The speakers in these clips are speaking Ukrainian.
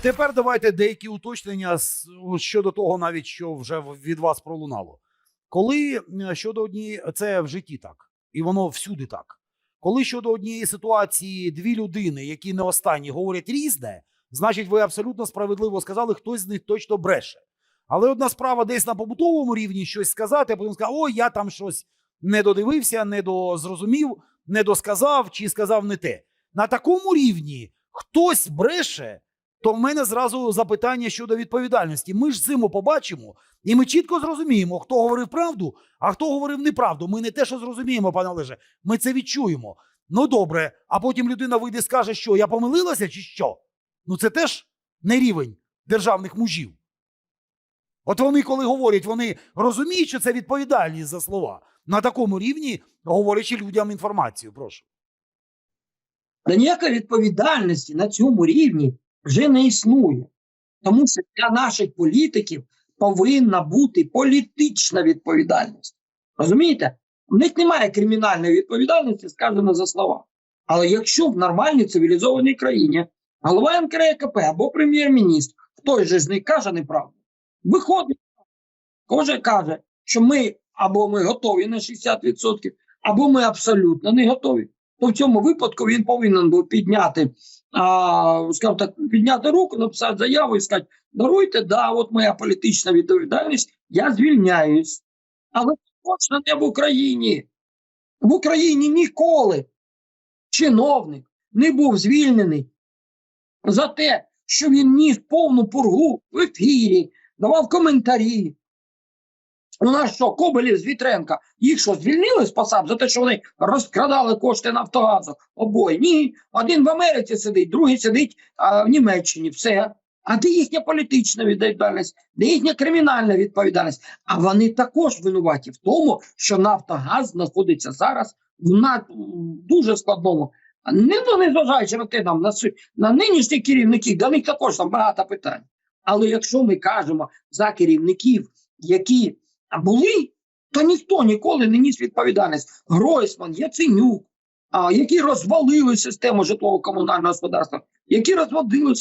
Тепер давайте деякі уточнення щодо того, навіть що вже від вас пролунало. Коли е, щодо однієї, це в житті так, і воно всюди так. Коли щодо однієї ситуації дві людини, які не останні, говорять різне, значить, ви абсолютно справедливо сказали, хтось з них точно бреше. Але одна справа десь на побутовому рівні щось сказати, а потім сказати, ой, я там щось не додивився, не дозрозумів, не досказав чи сказав не те. На такому рівні хтось бреше, то в мене зразу запитання щодо відповідальності. Ми ж зиму побачимо, і ми чітко зрозуміємо, хто говорив правду, а хто говорив неправду. Ми не те, що зрозуміємо, пане Олеже, ми це відчуємо. Ну добре, а потім людина вийде і скаже, що я помилилася чи що? Ну це теж не рівень державних мужів. От вони, коли говорять, вони розуміють, що це відповідальність за слова. На такому рівні, говорячи людям інформацію, прошу. Та ніякої відповідальності на цьому рівні вже не існує. Тому що для наших політиків повинна бути політична відповідальність. Розумієте? У них немає кримінальної відповідальності, сказано за слова. Але якщо в нормальній цивілізованій країні голова НКРЕКП або прем'єр-міністр, хтось же з них каже неправду, виходить, кожен каже, що ми або ми готові на 60%, або ми абсолютно не готові то в цьому випадку він повинен був підняти, а, скажімо так, підняти руку, написати заяву і сказати: даруйте, да, от моя політична відповідальність, я звільняюсь. Але точно не в Україні. В Україні ніколи чиновник не був звільнений за те, що він ніс повну пургу в ефірі, давав коментарі. У нас що, Кобелів з Вітренка, їх що, звільнили з посад за те, що вони розкрадали кошти Нафтогазу? Обоє. Ні. Один в Америці сидить, другий сидить а, в Німеччині. Все. А де їхня політична відповідальність, де їхня кримінальна відповідальність? А вони також винуваті в тому, що Нафтогаз знаходиться зараз в на, дуже складному. Не, ну, не зважаючи на те, нам, на, на нинішніх керівників, до них також там багато питань. Але якщо ми кажемо за керівників, які були, то ніхто ніколи не ніс відповідальність. Гройсман, Яценюк, а, які розвалили систему житлово-комунального господарства, які розвалили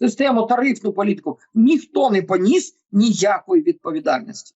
систему тарифну політику, ніхто не поніс ніякої відповідальності.